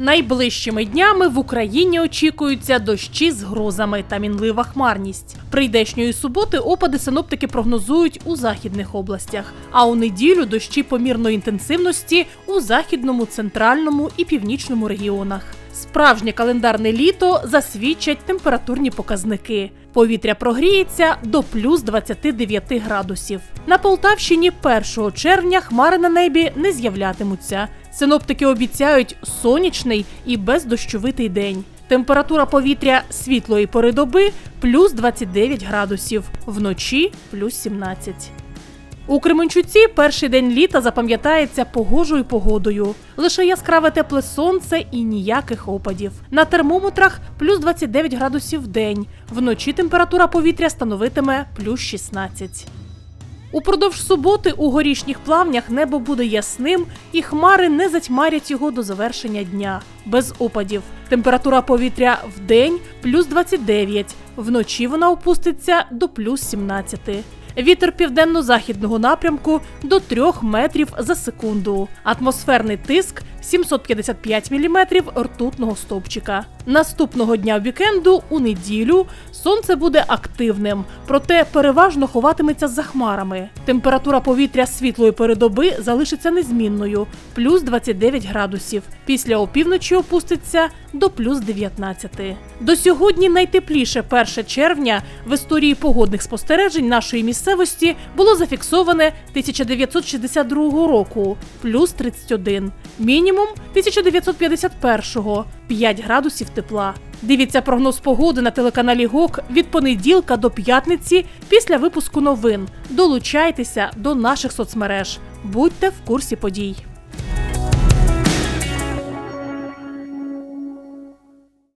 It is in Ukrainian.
Найближчими днями в Україні очікуються дощі з грозами та мінлива хмарність. Прийдешньої суботи опади синоптики прогнозують у західних областях, а у неділю дощі помірної інтенсивності у західному, центральному і північному регіонах. Справжнє календарне літо засвідчать температурні показники. Повітря прогріється до плюс 29 градусів. На Полтавщині 1 червня хмари на небі не з'являтимуться. Синоптики обіцяють сонячний і бездощовитий день. Температура повітря світлої пори доби плюс 29 градусів, вночі плюс 17. У Кременчуці перший день літа запам'ятається погожою погодою. Лише яскраве тепле сонце і ніяких опадів. На термометрах плюс 29 градусів в день. Вночі температура повітря становитиме плюс 16. Упродовж суботи у горішніх плавнях небо буде ясним, і хмари не затьмарять його до завершення дня. Без опадів. Температура повітря в день плюс 29, вночі вона опуститься до плюс 17. Вітер південно-західного напрямку до 3 метрів за секунду. Атмосферний тиск 755 міліметрів ртутного стовпчика. Наступного дня вікенду у неділю сонце буде активним, проте переважно ховатиметься за хмарами. Температура повітря світлої передоби залишиться незмінною плюс 29 градусів. Після опівночі опуститься до плюс 19. До сьогодні найтепліше 1 червня в історії погодних спостережень нашої місцевості було зафіксоване 1962 року плюс 31. Мінімум 1951 5 градусів тепла. Дивіться прогноз погоди на телеканалі ГОК від понеділка до п'ятниці після випуску новин. Долучайтеся до наших соцмереж. Будьте в курсі подій.